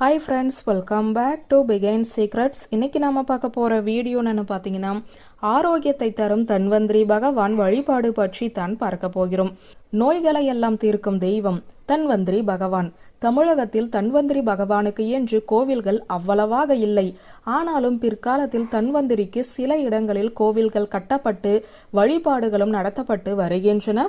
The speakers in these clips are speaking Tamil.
Hi friends welcome back to begin secrets இன்னைக்கு நாம பார்க்க போற வீடியோன்னு பார்த்தீங்கன்னா ஆரோக்கியத்தை தரும் தன்வந்திரி பகவான் வழிபாடு பற்றி தான் பார்க்க போகிறோம். நோய்களை எல்லாம் தீர்க்கும் தெய்வம் தன்வந்திரி பகவான். தமிழகத்தில் தன்வந்திரி பகவானுக்கு என்று கோவில்கள் அவ்வளவாக இல்லை. ஆனாலும் பிற்காலத்தில் தன்வந்திரிக்கு சில இடங்களில் கோவில்கள் கட்டப்பட்டு வழிபாடுகளும் நடத்தப்பட்டு வருகின்றன.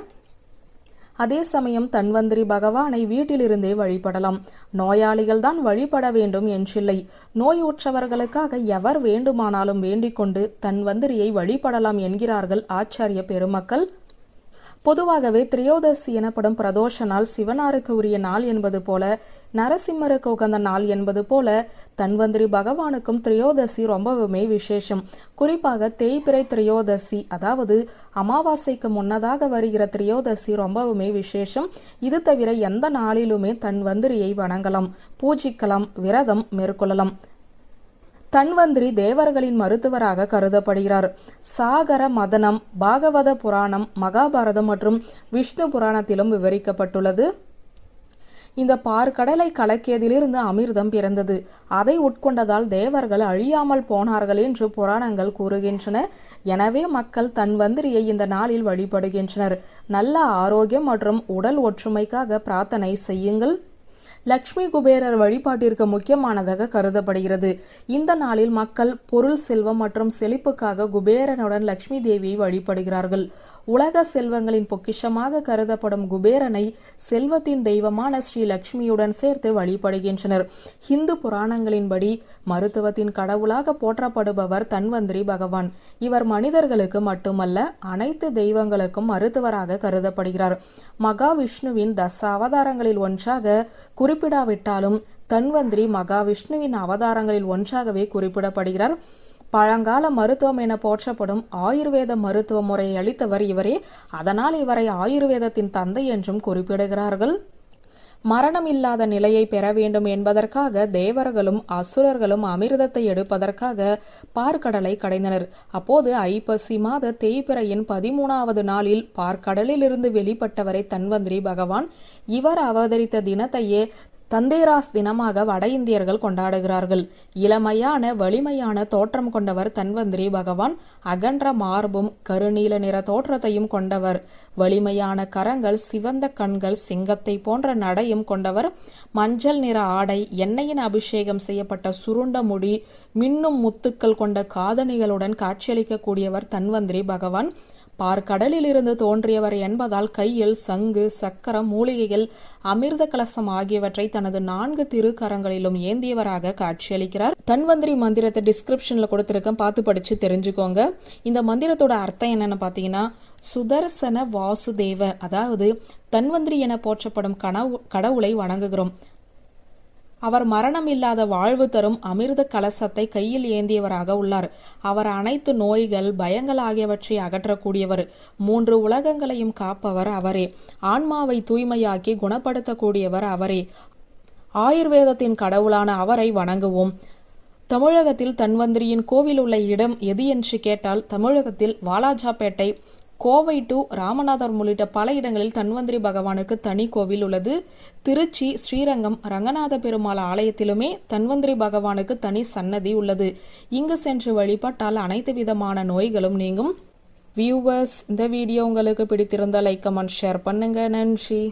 அதே சமயம் தன்வந்திரி பகவானை வீட்டிலிருந்தே வழிபடலாம். நோயாளிகள் தான் வழிபட வேண்டும் என்றில்லை. நோயுற்றவர்களுக்காக எவர் வேண்டுமானாலும் வேண்டிக் கொண்டு தன்வந்திரியை வழிபடலாம் என்கிறார்கள் ஆச்சாரிய பெருமக்கள். பொதுவாகவே திரியோதசி எனப்படும் பிரதோஷ நாள் சிவனாருக்கு உரிய நாள் என்பது போல நரசிம்மருக்கு உகந்த நாள் என்பது போல தன்வந்திரி பகவானுக்கும் திரியோதசி ரொம்பவுமே விசேஷம். குறிப்பாக தேய்பிறை திரியோதசி அதாவது அமாவாசைக்கு முன்னதாக வருகிற திரியோதசி ரொம்பவுமே விசேஷம். இது தவிர எந்த நாளிலுமே தன்வந்திரியை வணங்கலாம். பூஜிக்கலாம் விரதம் மேற்கொள்ளலாம். தன்வந்திரி தேவர்களின் மருத்துவராக கருதப்படுகிறார். சாகர மதனம் பாகவத புராணம் மகாபாரதம் மற்றும் விஷ்ணு புராணத்திலும் விவரிக்கப்பட்டுள்ளது. இந்த பார்க்கடலை கலக்கியதிலிருந்து அமிர்தம் பிறந்தது. அதை உட்கொண்டதால் தேவர்கள் அழியாமல் போனார்கள் என்று புராணங்கள் கூறுகின்றன. எனவே மக்கள் தன்வந்திரியை இந்த நாளில் வழிபடுகின்றனர். நல்ல ஆரோக்கியம் மற்றும் உடல் ஒற்றுமைக்காக பிரார்த்தனை செய்யுங்கள். லக்ஷ்மி குபேரர் வழிபாட்டிற்கு முக்கியமானதாக கருதப்படுகிறது. இந்த நாளில் மக்கள் பொருள் செல்வம் மற்றும் செழிப்புக்காக குபேரனுடன் லக்ஷ்மி தேவியை வழிபடுகிறார்கள். உலக செல்வங்களின் பொக்கிஷமாக கருதப்படும் குபேரனை செல்வத்தின் தெய்வமான ஸ்ரீ லக்ஷ்மியுடன் சேர்த்து வழிபடுகின்றனர். ஹிந்து புராணங்களின்படி மருத்துவத்தின் கடவுளாக போற்றப்படுபவர் தன்வந்திரி பகவான். இவர் மனிதர்களுக்கு மட்டுமல்ல அனைத்து தெய்வங்களுக்கும் மருத்துவராக கருதப்படுகிறார். மகாவிஷ்ணுவின் தச அவதாரங்களில் ஒன்றாக குறிப்பிடாவிட்டாலும் தன்வந்திரி மகாவிஷ்ணுவின் அவதாரங்களில் ஒன்றாகவே குறிப்பிடப்படுகிறார். பழங்கால மருத்துவம் என போற்றப்படும் ஆயுர்வேத மருத்துவ முறையை அளித்தவர் இவரே. அதனால் இவரை ஆயுர்வேதத்தின் தந்தை என்றும் குறிப்பிடுகிறார்கள். மரணம் இல்லாத நிலையை பெற வேண்டும் என்பதற்காக தேவர்களும் அசுரர்களும் அமிர்தத்தை எடுப்பதற்காக பார்க்கடலை கடைந்தனர். அப்போது ஐப்பசி மாத தேய்பிறையின் பதிமூணாவது நாளில் பார்க்கடலிலிருந்து வெளிப்பட்டவரை தன்வந்திரி பகவான். இவர் அவதரித்த தினத்தையே தந்தேராஸ் தினமாக வட இந்தியர்கள் கொண்டாடுகிறார்கள். இளமையான வலிமையான தோற்றம் கொண்டவர் தன்வந்திரி பகவான் அகன்ற மார்பும் கருநீல நிற தோற்றத்தையும் கொண்டவர். வலிமையான கரங்கள் சிவந்த கண்கள் சிங்கத்தை போன்ற நடையும் கொண்டவர். மஞ்சள் நிற ஆடை எண்ணெயின் அபிஷேகம் செய்யப்பட்ட சுருண்ட முடி மின்னும் முத்துக்கள் கொண்ட காதணிகளுடன் காட்சியளிக்கக்கூடியவர் தன்வந்திரி பகவான். பார்க்கடலில் இருந்து தோன்றியவர் என்பதால் கையில் சங்கு சக்கரம் மூலிகைகள் அமிர்த கலசம் ஆகியவற்றை தனது நான்கு திருக்கரங்களிலும் ஏந்தியவராக காட்சியளிக்கிறார். தன்வந்திரி மந்திரத்தை டிஸ்கிரிப்ஷன்ல கொடுத்திருக்கேன். பார்த்து படிச்சு தெரிஞ்சுக்கோங்க. இந்த மந்திரத்தோட அர்த்தம் என்னன்னு பாத்தீங்கன்னா சுதர்சன வாசுதேவ அதாவது தன்வந்திரி என போற்றப்படும் கனவு கடவுளை வணங்குகிறோம். அவர் மரணம் இல்லாத வாழ்வு தரும் அமிர்த கலசத்தை கையில் ஏந்தியவராக உள்ளார். அவர் அனைத்து நோய்கள் பயங்கள் ஆகியவற்றை அகற்றக்கூடியவர். மூன்று உலகங்களையும் காப்பவர் அவரே. ஆன்மாவை தூய்மையாக்கி குணப்படுத்தக்கூடியவர் அவரே. ஆயுர்வேதத்தின் கடவுளான அவரை வணங்குவோம். தமிழகத்தில் தன்வந்திரியின் கோவில் உள்ள இடம் எது என்று கேட்டால் தமிழகத்தில் வாலாஜாப்பேட்டை கோவை டு ராமநாதர் உள்ளிட்ட பல இடங்களில் தன்வந்திரி பகவானுக்கு தனி கோவில் உள்ளது. திருச்சி ஸ்ரீரங்கம் ரங்கநாத பெருமாள் ஆலயத்திலுமே தன்வந்திரி பகவானுக்கு தனி சன்னதி உள்ளது. இங்கு சென்று வழிபட்டால் அனைத்து விதமான நோய்களும் நீங்கும். வியூவர்ஸ் இந்த வீடியோ உங்களுக்கு பிடித்திருந்தால் லைக் கமெண்ட் ஷேர் பண்ணுங்க. நன்றி.